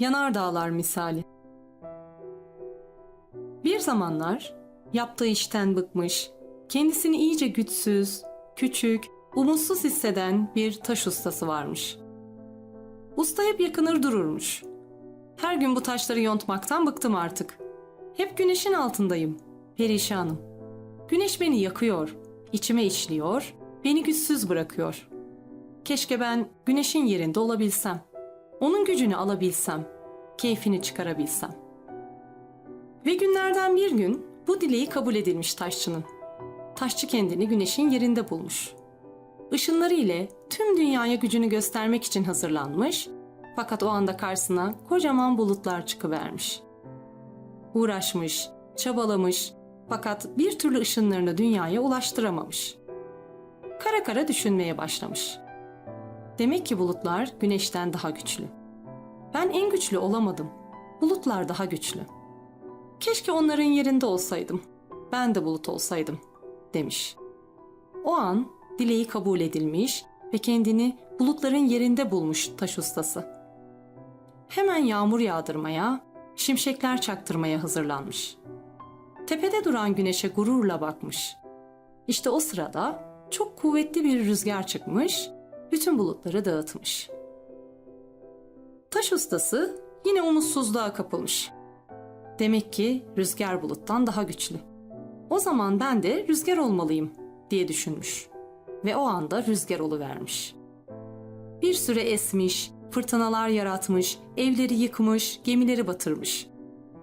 Yanardağlar misali. Bir zamanlar yaptığı işten bıkmış, kendisini iyice güçsüz, küçük, umutsuz hisseden bir taş ustası varmış. Usta hep yakınır dururmuş. Her gün bu taşları yontmaktan bıktım artık. Hep güneşin altındayım. Perişanım. Güneş beni yakıyor, içime işliyor, beni güçsüz bırakıyor. Keşke ben güneşin yerinde olabilsem. Onun gücünü alabilsem, keyfini çıkarabilsem. Ve günlerden bir gün bu dileği kabul edilmiş taşçının. Taşçı kendini güneşin yerinde bulmuş. Işınları ile tüm dünyaya gücünü göstermek için hazırlanmış fakat o anda karşısına kocaman bulutlar çıkıvermiş. Uğraşmış, çabalamış fakat bir türlü ışınlarını dünyaya ulaştıramamış. Kara kara düşünmeye başlamış. Demek ki bulutlar güneşten daha güçlü. Ben en güçlü olamadım. Bulutlar daha güçlü. Keşke onların yerinde olsaydım. Ben de bulut olsaydım, demiş. O an dileği kabul edilmiş ve kendini bulutların yerinde bulmuş taş ustası. Hemen yağmur yağdırmaya, şimşekler çaktırmaya hazırlanmış. Tepede duran güneşe gururla bakmış. İşte o sırada çok kuvvetli bir rüzgar çıkmış, bütün bulutları dağıtmış. Taş ustası yine umutsuzluğa kapılmış. Demek ki rüzgar buluttan daha güçlü. O zaman ben de rüzgar olmalıyım diye düşünmüş ve o anda rüzgar oluvermiş. Bir süre esmiş, fırtınalar yaratmış, evleri yıkmış, gemileri batırmış.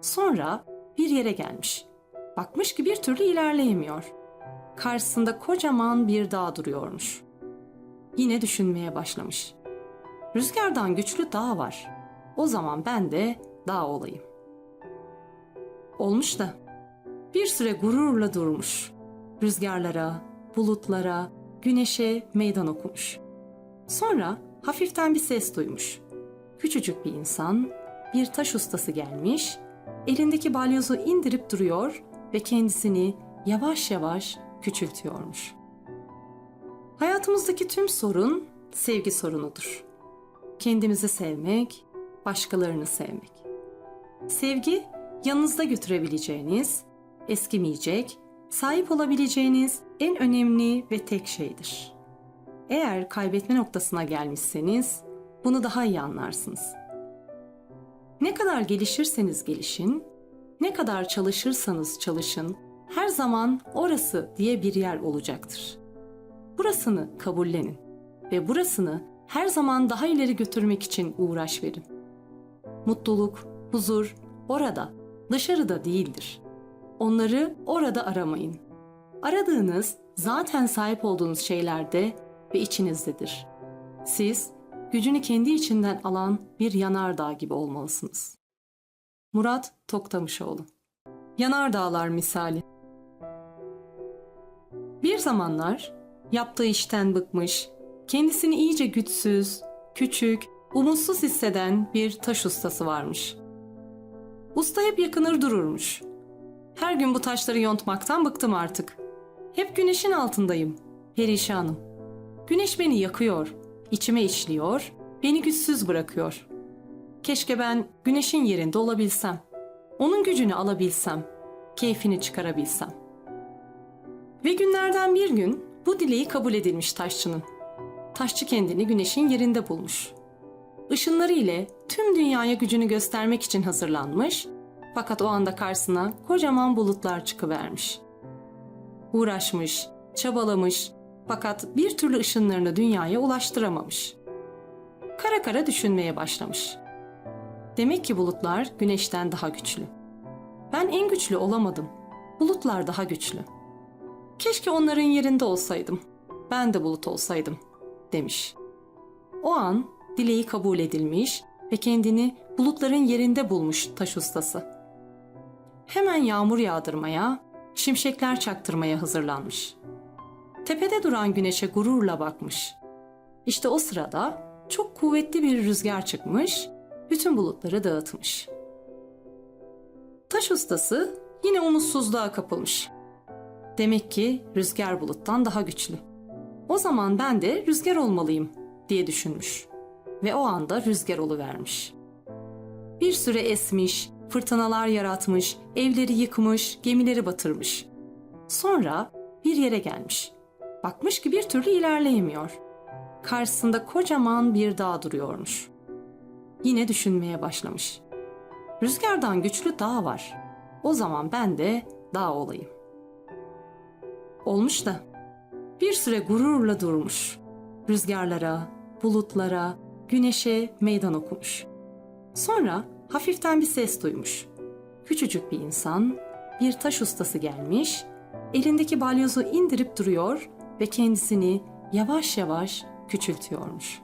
Sonra bir yere gelmiş. Bakmış ki bir türlü ilerleyemiyor. Karşısında kocaman bir dağ duruyormuş. Yine düşünmeye başlamış. Rüzgardan güçlü dağ var. O zaman ben de dağ olayım. Olmuş da bir süre gururla durmuş. Rüzgarlara, bulutlara, güneşe meydan okumuş. Sonra hafiften bir ses duymuş. Küçücük bir insan, bir taş ustası gelmiş, elindeki balyozu indirip duruyor ve kendisini yavaş yavaş küçültüyormuş. Hayatımızdaki tüm sorun sevgi sorunudur. Kendimizi sevmek, başkalarını sevmek. Sevgi yanınızda götürebileceğiniz, eskimeyecek, sahip olabileceğiniz en önemli ve tek şeydir. Eğer kaybetme noktasına gelmişseniz bunu daha iyi anlarsınız. Ne kadar gelişirseniz gelişin, ne kadar çalışırsanız çalışın, her zaman orası diye bir yer olacaktır. Burasını kabullenin ve burasını her zaman daha ileri götürmek için uğraş verin. Mutluluk, huzur orada, dışarıda değildir. Onları orada aramayın. Aradığınız zaten sahip olduğunuz şeylerde ve içinizdedir. Siz gücünü kendi içinden alan bir yanardağ gibi olmalısınız. Murat Toktamışoğlu Yanardağlar misali Bir zamanlar yaptığı işten bıkmış, kendisini iyice güçsüz, küçük, umutsuz hisseden bir taş ustası varmış. Usta hep yakınır dururmuş. Her gün bu taşları yontmaktan bıktım artık. Hep güneşin altındayım. Perişanım. Güneş beni yakıyor, içime işliyor, beni güçsüz bırakıyor. Keşke ben güneşin yerinde olabilsem. Onun gücünü alabilsem, keyfini çıkarabilsem. Ve günlerden bir gün bu dileği kabul edilmiş taşçının. Taşçı kendini güneşin yerinde bulmuş. Işınları ile tüm dünyaya gücünü göstermek için hazırlanmış fakat o anda karşısına kocaman bulutlar çıkıvermiş. Uğraşmış, çabalamış fakat bir türlü ışınlarını dünyaya ulaştıramamış. Kara kara düşünmeye başlamış. Demek ki bulutlar güneşten daha güçlü. Ben en güçlü olamadım. Bulutlar daha güçlü. Keşke onların yerinde olsaydım. Ben de bulut olsaydım, demiş. O an dileği kabul edilmiş ve kendini bulutların yerinde bulmuş taş ustası. Hemen yağmur yağdırmaya, şimşekler çaktırmaya hazırlanmış. Tepede duran güneşe gururla bakmış. İşte o sırada çok kuvvetli bir rüzgar çıkmış, bütün bulutları dağıtmış. Taş ustası yine umutsuzluğa kapılmış. Demek ki rüzgar buluttan daha güçlü. O zaman ben de rüzgar olmalıyım diye düşünmüş ve o anda rüzgar oluvermiş. Bir süre esmiş, fırtınalar yaratmış, evleri yıkmış, gemileri batırmış. Sonra bir yere gelmiş. Bakmış ki bir türlü ilerleyemiyor. Karşısında kocaman bir dağ duruyormuş. Yine düşünmeye başlamış. Rüzgardan güçlü dağ var. O zaman ben de dağ olayım. Olmuş da bir süre gururla durmuş. Rüzgarlara, bulutlara, güneşe meydan okumuş. Sonra hafiften bir ses duymuş. Küçücük bir insan, bir taş ustası gelmiş, elindeki balyozu indirip duruyor ve kendisini yavaş yavaş küçültüyormuş.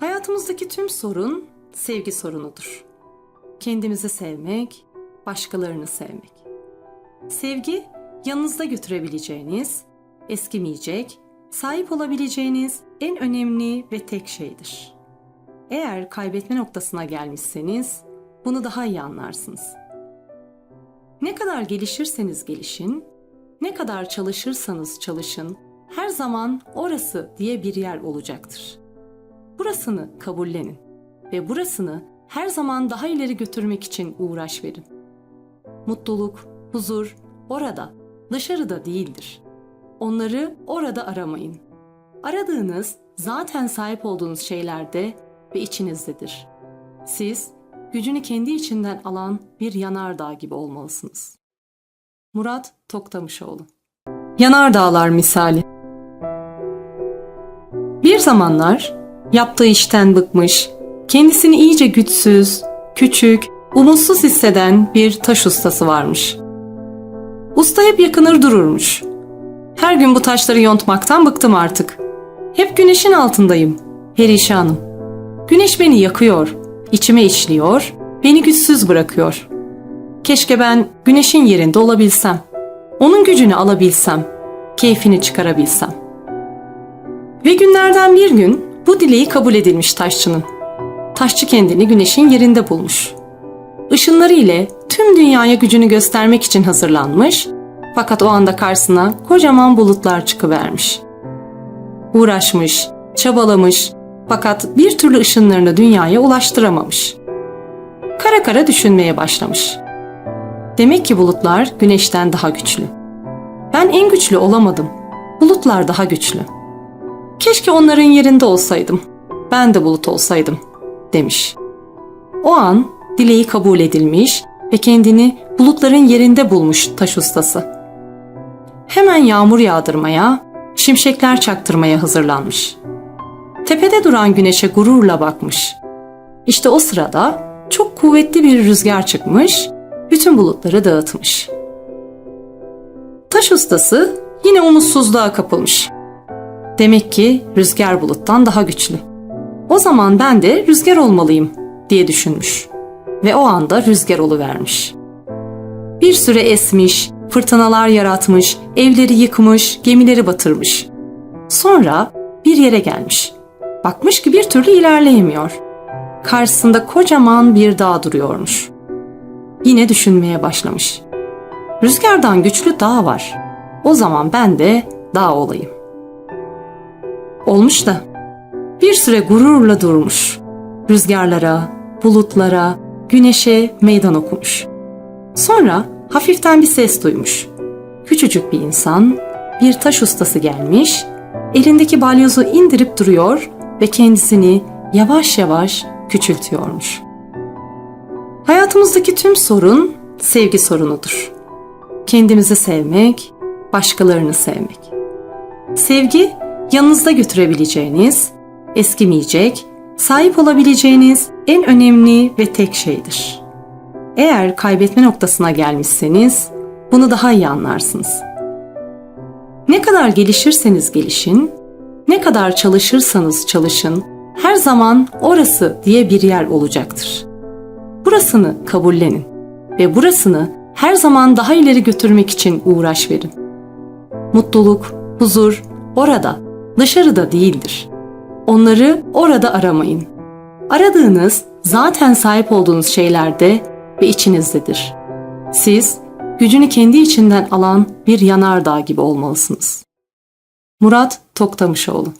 Hayatımızdaki tüm sorun sevgi sorunudur. Kendimizi sevmek, başkalarını sevmek. Sevgi yanınızda götürebileceğiniz, eskimeyecek, sahip olabileceğiniz en önemli ve tek şeydir. Eğer kaybetme noktasına gelmişseniz bunu daha iyi anlarsınız. Ne kadar gelişirseniz gelişin, ne kadar çalışırsanız çalışın, her zaman orası diye bir yer olacaktır. Burasını kabullenin ve burasını her zaman daha ileri götürmek için uğraş verin. Mutluluk, huzur orada, dışarıda değildir. Onları orada aramayın. Aradığınız zaten sahip olduğunuz şeylerde ve içinizdedir. Siz gücünü kendi içinden alan bir yanardağ gibi olmalısınız. Murat Toktamışoğlu Yanardağlar misali Bir zamanlar yaptığı işten bıkmış, kendisini iyice güçsüz, küçük, umutsuz hisseden bir taş ustası varmış. Usta hep yakınır dururmuş. Her gün bu taşları yontmaktan bıktım artık. Hep güneşin altındayım, perişanım. Güneş beni yakıyor, içime işliyor, beni güçsüz bırakıyor. Keşke ben güneşin yerinde olabilsem. Onun gücünü alabilsem, keyfini çıkarabilsem. Ve günlerden bir gün bu dileği kabul edilmiş taşçının. Taşçı kendini güneşin yerinde bulmuş. Işınları ile tüm dünyaya gücünü göstermek için hazırlanmış fakat o anda karşısına kocaman bulutlar çıkıvermiş. Uğraşmış, çabalamış fakat bir türlü ışınlarını dünyaya ulaştıramamış. Kara kara düşünmeye başlamış. Demek ki bulutlar güneşten daha güçlü. Ben en güçlü olamadım. Bulutlar daha güçlü. Keşke onların yerinde olsaydım. Ben de bulut olsaydım, demiş. O an dileği kabul edilmiş ve kendini bulutların yerinde bulmuş taş ustası. Hemen yağmur yağdırmaya, şimşekler çaktırmaya hazırlanmış. Tepede duran güneşe gururla bakmış. İşte o sırada çok kuvvetli bir rüzgar çıkmış, bütün bulutları dağıtmış. Taş ustası yine umutsuzluğa kapılmış. Demek ki rüzgar buluttan daha güçlü. O zaman ben de rüzgar olmalıyım diye düşünmüş ve o anda rüzgar oluvermiş. Bir süre esmiş, fırtınalar yaratmış, evleri yıkmış, gemileri batırmış. Sonra bir yere gelmiş. Bakmış ki bir türlü ilerleyemiyor. Karşısında kocaman bir dağ duruyormuş. Yine düşünmeye başlamış. Rüzgardan güçlü dağ var. O zaman ben de dağ olayım. Olmuş da bir süre gururla durmuş. Rüzgarlara, bulutlara, güneşe meydan okumuş. Sonra hafiften bir ses duymuş. Küçücük bir insan, bir taş ustası gelmiş, elindeki balyozu indirip duruyor ve kendisini yavaş yavaş küçültüyormuş. Hayatımızdaki tüm sorun sevgi sorunudur. Kendimizi sevmek, başkalarını sevmek. Sevgi yanınızda götürebileceğiniz, eskimeyecek, sahip olabileceğiniz en önemli ve tek şeydir. Eğer kaybetme noktasına gelmişseniz bunu daha iyi anlarsınız. Ne kadar gelişirseniz gelişin, ne kadar çalışırsanız çalışın, her zaman orası diye bir yer olacaktır. Burasını kabullenin ve burasını her zaman daha ileri götürmek için uğraş verin. Mutluluk, huzur orada, dışarıda değildir. Onları orada aramayın. Aradığınız zaten sahip olduğunuz şeylerde ve içinizdedir. Siz gücünü kendi içinden alan bir yanardağ gibi olmalısınız. Murat Toktamışoğlu